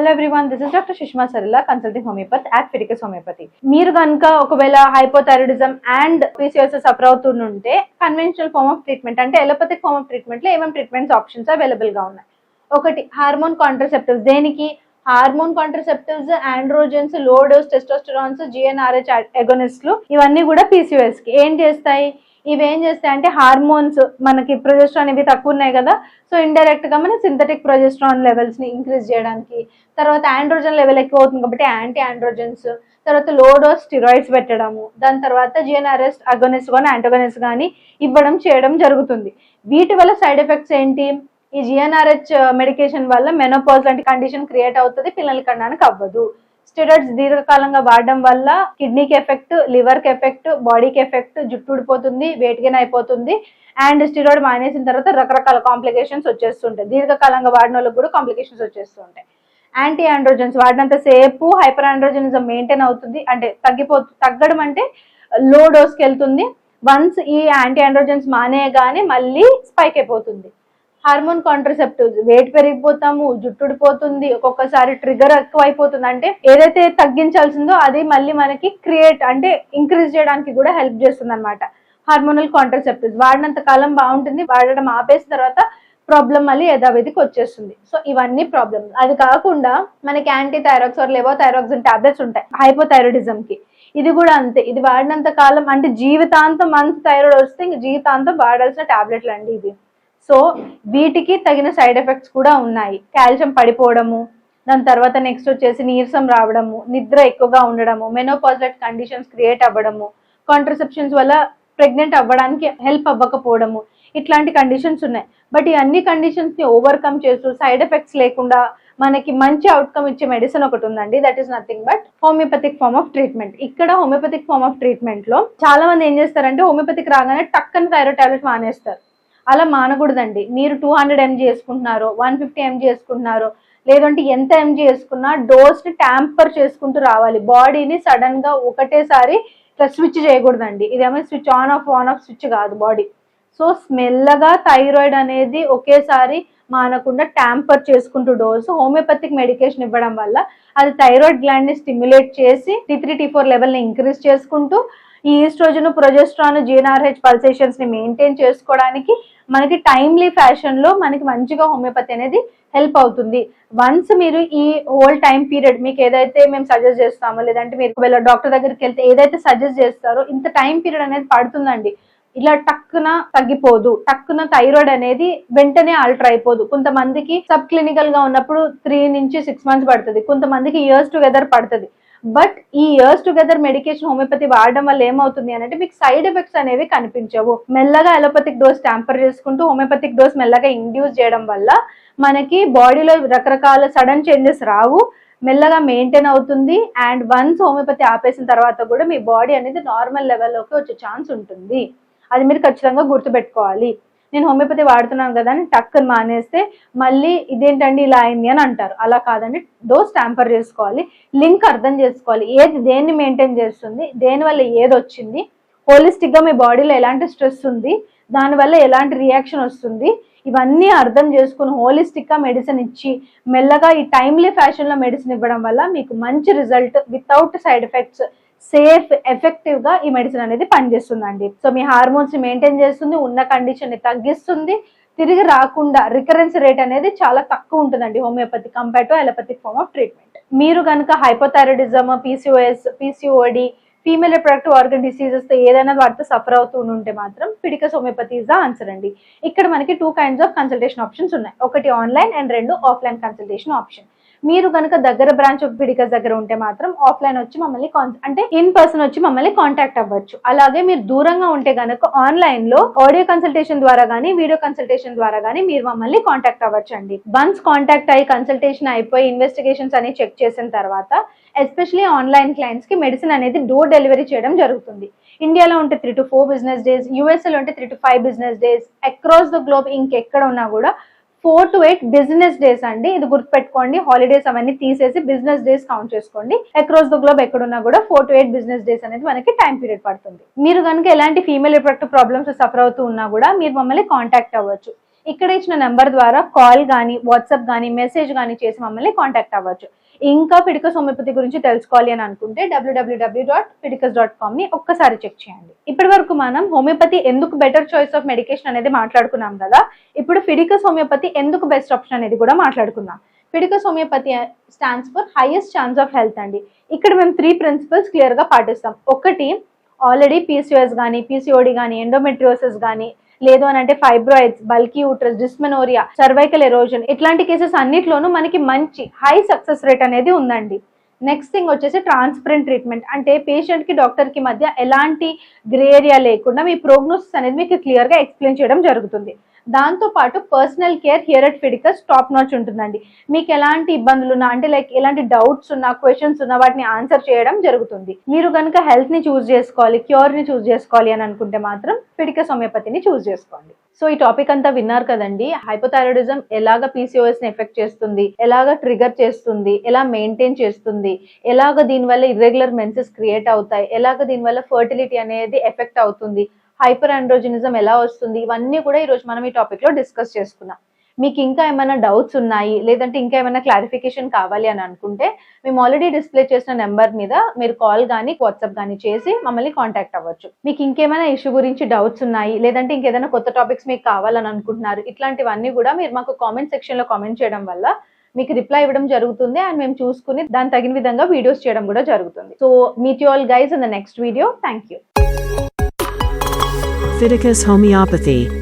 Hello everyone this is doctor Sushma Sarila consulting homeopathy at Fidicus homeopathy మీరు కనుక ఒకవేళ hypothyroidism and PCS suffer అవుతుంటే conventional form of treatment అంటే allopathic form of ట్రీట్మెంట్లో ఏమేమి treatments options అవైలబుల్గా ఉన్నాయి? ఒకటి హార్మోన్ కాంట్రసెప్టివ్స్ దేనికి? హార్మోన్ కాంట్రసెప్టివ్స్ ఆండ్రోజన్స్లో డోస్ టెస్టోస్టెరాన్స్ జిఎన్ఆర్హెచ్ ఎగోనిస్ట్లు ఇవన్నీ కూడా పీసీఎస్కి ఏం చేస్తాయి? ఇవి ఏం చేస్తాయి అంటే హార్మోన్స్ మనకి ప్రొజెస్ట్రాన్ ఇవి తక్కువ ఉన్నాయి కదా సో ఇండైరెక్ట్గా మన సింథటిక్ ప్రొజెస్ట్రాన్ లెవెల్స్ని ఇంక్రీజ్ చేయడానికి. తర్వాత ఆండ్రోజన్ లెవెల్ ఎక్కువ అవుతుంది కాబట్టి యాంటీ ఆండ్రోజన్స్ తర్వాత లో డోస్ స్టిరాయిడ్స్ పెట్టడము. దాని తర్వాత జిఎన్ఆర్ఎస్ అగోనిస్ కానీ యాంటోగనిస్ కానీ ఇవ్వడం చేయడం జరుగుతుంది. వీటి వల్ల సైడ్ ఎఫెక్ట్స్ ఏంటి? ఈ జిఎన్ఆర్హెచ్ మెడికేషన్ uh, వల్ల మెనోపాజ్ లాంటి కండిషన్ క్రియేట్ అవుతుంది పిల్లల కనడానికి అవ్వదు. స్టెరాయిడ్స్ దీర్ఘకాలంగా వాడడం వల్ల కిడ్నీకి ఎఫెక్ట్ లివర్కి ఎఫెక్ట్ బాడీకి ఎఫెక్ట్ జుట్టు ఊడిపోతుంది వెయిట్ గెయిన్ అయిపోతుంది. అండ్ స్టిరాయిడ్ మానేసిన తర్వాత రకరకాల కాంప్లికేషన్స్ వచ్చేస్తుంటాయి. దీర్ఘకాలంగా వాడిన వాళ్ళకి కూడా కాంప్లికేషన్స్ వచ్చేస్తుంటాయి. యాంటీ ఆండ్రోజన్స్ వాడినంత సేపు హైపర్ ఆండ్రోజనిజం మెయింటైన్ అవుతుంది. అంటే తగ్గిపో తగ్గడం అంటే లో డోస్కి వెళ్తుంది. వన్స్ ఈ యాంటీ ఆండ్రోజన్స్ మానేయగానే మళ్ళీ స్పైక్ అయిపోతుంది. హార్మోన్ కాంట్రసెప్టివ్స్ వెయిట్ పెరిగిపోతాము జుట్టుడిపోతుంది ఒక్కొక్కసారి ట్రిగర్ ఎక్కువ అయిపోతుంది అంటే ఏదైతే తగ్గించాల్సిందో అది మళ్ళీ మనకి క్రియేట్ అంటే ఇంక్రీజ్ చేయడానికి కూడా హెల్ప్ చేస్తుంది అనమాట హార్మోనల్ కాంట్రసెప్టివ్స్ వాడినంత కాలం బాగుంటుంది వాడడం ఆపేసిన తర్వాత ప్రాబ్లం మళ్ళీ యథావిధికి వచ్చేస్తుంది. సో ఇవన్నీ ప్రాబ్లమ్స్. అది కాకుండా మనకి anti thyrox or levothyroxine tablets ఉంటాయి హైపోథైరాయిడిజం కి ఇది కూడా అంతే. ఇది వాడినంత కాలం అంటే జీవితాంతం మంత్ థైరాయిడ్ వస్తే ఇంక జీవితాంతం వాడాల్సిన టాబ్లెట్లు అండి ఇవి. సో వీటికి తగిన సైడ్ ఎఫెక్ట్స్ కూడా ఉన్నాయి. కాల్షియం పడిపోవడము దాని తర్వాత నెక్స్ట్ వచ్చేసి నీరసం రావడము నిద్ర ఎక్కువగా ఉండడము మెనోపాజిట్ కండిషన్స్ క్రియేట్ అవ్వడము కాంట్రసెప్షన్స్ వల్ల ప్రెగ్నెంట్ అవ్వడానికి హెల్ప్ అవ్వకపోవడము ఇట్లాంటి కండిషన్స్ ఉన్నాయి. బట్ ఈ అన్ని కండిషన్స్ని ఓవర్కమ్ చేస్తూ సైడ్ ఎఫెక్ట్స్ లేకుండా మనకి మంచి అవుట్కమ్ ఇచ్చే మెడిసిన్ ఒకటి ఉందండి. That is nothing but homeopathic form of treatment. ఇక్కడ హోమియోపతిక్ ఫార్మ్ ఆఫ్ ట్రీట్మెంట్లో చాలా మంది ఏం చేస్తారంటే హోమియోపతిక్ రాగానే టక్కని థైరాయిడ్ టాబ్లెట్ మానేస్తారు. అలా మానకూడదండి. మీరు టూ హండ్రెడ్ ఎంజీ వేసుకుంటున్నారు వన్ ఫిఫ్టీ ఎంజీ వేసుకుంటున్నారు లేదంటే ఎంత ఎంజీ వేసుకున్నా డోస్ ట్యాంపర్ చేసుకుంటూ రావాలి. బాడీని సడన్గా ఒకటేసారి ఇట్లా స్విచ్ చేయకూడదండి. ఇదేమో switch on off on off switch కాదు బాడీ సో మెల్లగా థైరాయిడ్ అనేది ఒకేసారి మానకుండా ట్యాంపర్ చేసుకుంటూ డోస్ హోమియోపతిక్ మెడికేషన్ ఇవ్వడం వల్ల అది థైరాయిడ్ గ్లాండ్ని స్టిమ్యులేట్ చేసి టీ త్రీ టీ ఫోర్ లెవెల్ని ఇంక్రీజ్ చేసుకుంటూ ఈ ఈస్ట్రోజన్ ప్రొజెస్ట్రాన్ జీఎన్ఆర్హెచ్ పల్సేషన్స్ని మెయింటైన్ చేసుకోవడానికి మనకి టైమ్లీ ఫ్యాషన్లో మనకి మంచిగా హోమియోపతి అనేది హెల్ప్ అవుతుంది. వన్స్ మీరు ఈ హోల్ టైం పీరియడ్ మీకు ఏదైతే మేము సజెస్ట్ చేస్తామో లేదంటే మీరు ఒకవేళ డాక్టర్ దగ్గరికి వెళ్తే ఏదైతే సజెస్ట్ చేస్తారో ఇంత టైం పీరియడ్ అనేది పడుతుందండి. ఇలా టక్కున తగ్గిపోదు. టక్కున థైరాయిడ్ అనేది వెంటనే ఆల్టర్ అయిపోదు. కొంతమందికి సబ్ క్లినికల్గా ఉన్నప్పుడు త్రీ నుంచి సిక్స్ మంత్స్ పడుతుంది. కొంతమందికి ఇయర్స్ టుగెదర్ పడుతుంది. బట్ ఈ ఇయర్స్ టుగెదర్ మెడికేషన్ హోమియోపతి వాడడం వల్ల ఏమవుతుంది అని అంటే మీకు సైడ్ ఎఫెక్ట్స్ అనేవి కనిపించవు. మెల్లగా అలోపతిక్ డోస్ ట్యాంపర్ చేసుకుంటూ హోమియోపతిక్ డోస్ మెల్లగా ఇండ్యూస్ చేయడం వల్ల మనకి బాడీలో రకరకాల సడన్ చేంజెస్ రావు మెల్లగా మెయింటైన్ అవుతుంది అండ్ వన్స్ హోమియోపతి ఆపేసిన తర్వాత కూడా మీ బాడీ అనేది నార్మల్ లెవెల్లోకి వచ్చే ఛాన్స్ ఉంటుంది. అది మీరు ఖచ్చితంగా గుర్తుపెట్టుకోవాలి. నేను హోమియోపతి వాడుతున్నాను కదా అని టక్కుని మానేస్తే మళ్ళీ ఇదేంటండి ఇలా అయింది అని అంటారు. అలా కాదండి. డోస్ ట్యాంపర్ చేసుకోవాలి. లింక్ అర్థం చేసుకోవాలి. ఏది దేన్ని మెయింటైన్ చేస్తుంది దేనివల్ల ఏది వచ్చింది హోలిస్టిక్గా మీ బాడీలో ఎలాంటి స్ట్రెస్ ఉంది దానివల్ల ఎలాంటి రియాక్షన్ వస్తుంది ఇవన్నీ అర్థం చేసుకుని హోలిస్టిక్గా మెడిసిన్ ఇచ్చి మెల్లగా ఈ టైమ్లీ ఫ్యాషన్లో మెడిసిన్ ఇవ్వడం వల్ల మీకు మంచి result without side effects safe ఎఫెక్టివ్గా ఈ మెడిసిన్ అనేది పనిచేస్తుందండి. సో మీ హార్మోన్స్ని మెయింటైన్ చేస్తుంది ఉన్న కండిషన్ని తగ్గిస్తుంది. తిరిగి రాకుండా రికరెన్స్ రేట్ అనేది చాలా తక్కువ ఉంటుందండి homeopathy compare to allopathic form of treatment మీరు కనుక hypothyroidism PCOS PCOD female reproductive organ డిసీజెస్తో ఏదైనా వాటితో సఫర్ అవుతూ ఉంటే మాత్రం Phyticus homeopathy is the answer అండి. ఇక్కడ మనకి two kinds of consultation options ఉన్నాయి. ఒకటి ఆన్లైన్ అండ్ రెండు ఆఫ్లైన్ కన్సల్టేషన్ ఆప్షన్ మీరు కనుక దగ్గర బ్రాంచ్ ఆఫ్ పిడికస్ దగ్గర ఉంటే మాత్రం ఆఫ్లైన్ వచ్చి మమ్మల్ని కాన్- అంటే ఇన్ పర్సన్ వచ్చి మమ్మల్ని కాంటాక్ట్ అవ్వచ్చు. అలాగే మీరు దూరంగా ఉంటే కనుక ఆన్లైన్లో ఆడియో కన్సల్టేషన్ ద్వారా గానీ వీడియో కన్సల్టేషన్ ద్వారా గానీ మీరు మమ్మల్ని కాంటాక్ట్ అవ్వచ్చు అండి వన్స్ కాంటాక్ట్ అయ్యి కన్సల్టేషన్ అయిపోయి ఇన్వెస్టిగేషన్స్ అని చెక్ చేసిన తర్వాత ఎస్పెషలీ ఆన్లైన్ క్లయింట్స్కి మెడిసిన్ అనేది డోర్ డెలివరీ చేయడం జరుగుతుంది. ఇండియాలో ఉంటే three to four business days యూఎస్ఏలో ఉంటే three to five business days across the globe ఇంకెక్కడ ఉన్నా కూడా four to eight business days అండి. ఇది గుర్తుపెట్టుకోండి. హాలిడేస్ అవన్నీ తీసేసి బిజినెస్ డేస్ కౌంట్ చేసుకోండి. అక్రాస్ ద గ్లోబ్ ఎక్కడున్నా కూడా four to eight business days అనేది మనకి టైం పీరియడ్ పడుతుంది. మీరు కనుక ఎలాంటి ఫీమేల్ రిప్రొడక్టివ్ ప్రాబ్లమ్స్ సఫర్ అవుతూ ఉన్నా కూడా మీరు మమ్మల్ని కాంటాక్ట్ అవ్వచ్చు. ఇక్కడ ఇచ్చిన నెంబర్ ద్వారా కాల్ కానీ వాట్సాప్ కానీ మెసేజ్ కానీ చేసి మమ్మల్ని కాంటాక్ట్ అవ్వచ్చు. ఇంకా ఫిడికస్ హోమియోపతి గురించి తెలుసుకోవాలి అని అనుకుంటే డబ్ల్యూడబ్ల్యూడబ్ల్యూ డాట్ ఫిడికస్ డాట్ కామ్ని ఒక్కసారి చెక్ చేయండి. ఇప్పటి వరకు మనం హోమియోపతి ఎందుకు బెటర్ చాయిస్ ఆఫ్ మెడికేషన్ అనేది మాట్లాడుకున్నాం కదా ఇప్పుడు ఫిడికస్ హోమియోపతి ఎందుకు బెస్ట్ ఆప్షన్ అనేది కూడా మాట్లాడుకుందాం. Fidicus homeopathy stands for highest chance of health అండి. ఇక్కడ మేము త్రీ ప్రిన్సిపల్స్ క్లియర్గా పాటిస్తాం. ఒకటి ఆల్రెడీ పీసీఎస్ కానీ పీసీఓడి కానీ ఎండోమెట్రియోసిస్ కానీ లేదు అని అంటే fibroids bulky uterus dysmenorrhoea cervical erosion ఇట్లాంటి కేసెస్ అన్నిట్లోనూ మనకి మంచి హై సక్సెస్ రేట్ అనేది ఉందండి. నెక్స్ట్ థింగ్ వచ్చేసి ట్రాన్స్పరెంట్ ట్రీట్మెంట్ అంటే పేషెంట్కి డాక్టర్కి మధ్య ఎలాంటి గ్రే ఏరియా లేకుండా మీ ప్రోగ్నోసిస్ అనేది మీకు క్లియర్గా ఎక్స్ప్లెయిన్ చేయడం జరుగుతుంది. దాంతో పాటు personal care here at Phyticus top notch ఉంటుందండి. మీకు ఎలాంటి ఇబ్బందులు ఉన్నా అంటే లైక్ ఎలాంటి డౌట్స్ ఉన్నా క్వశ్చన్స్ ఉన్నా వాటిని ఆన్సర్ చేయడం జరుగుతుంది. మీరు కనుక హెల్త్ని చూస్ చేసుకోవాలి క్యూర్ని చూస్ చేసుకోవాలి అని అనుకుంటే మాత్రం ఫిడికస్ హోమియోపతిని చూస్ చేసుకోండి. సో ఈ టాపిక్ అంతా విన్నారు కదండి. హైపోథైరాయిడిజం ఎలాగ పీసీఓఎస్ని ఎఫెక్ట్ చేస్తుంది? ఎలాగ ట్రిగర్ చేస్తుంది? ఎలా మెయింటైన్ చేస్తుంది? ఎలాగ దీనివల్ల ఇర్రెగ్యులర్ మెన్సెస్ క్రియేట్ అవుతాయి? ఎలాగ దీనివల్ల ఫర్టిలిటీ అనేది ఎఫెక్ట్ అవుతుంది? హైపర్ ఆండ్రోజినిజం ఎలా వస్తుంది? ఇవన్నీ కూడా ఈరోజు మనం ఈ టాపిక్లో డిస్కస్ చేసుకున్నాం. మీకు ఇంకా ఏమైనా డౌట్స్ ఉన్నాయి? లేదంటే ఇంకా ఏమైనా క్లారిఫికేషన్ కావాలి అని అనుకుంటే మేము ఆల్రెడీ డిస్ప్లే చేసిన నెంబర్ మీద మీరు కాల్ కానీ వాట్సాప్ కానీ చేసి మమ్మల్ని కాంటాక్ట్ అవ్వచ్చు. మీకు ఇంకేమైనా ఇష్యూ గురించి డౌట్స్ ఉన్నాయి? లేదంటే ఇంకేదైనా కొత్త టాపిక్స్ మీకు కావాలని అనుకుంటున్నారు? ఇట్లాంటివన్నీ కూడా మీరు మాకు కామెంట్ సెక్షన్లో కామెంట్ చేయడం వల్ల మీకు రిప్లై ఇవ్వడం జరుగుతుంది. అండ్ మేము చూసుకుని దాని తగిన విధంగా వీడియోస్ చేయడం కూడా జరుగుతుంది. So meet you all guys in the next video thank you Phyticus Homeopathy.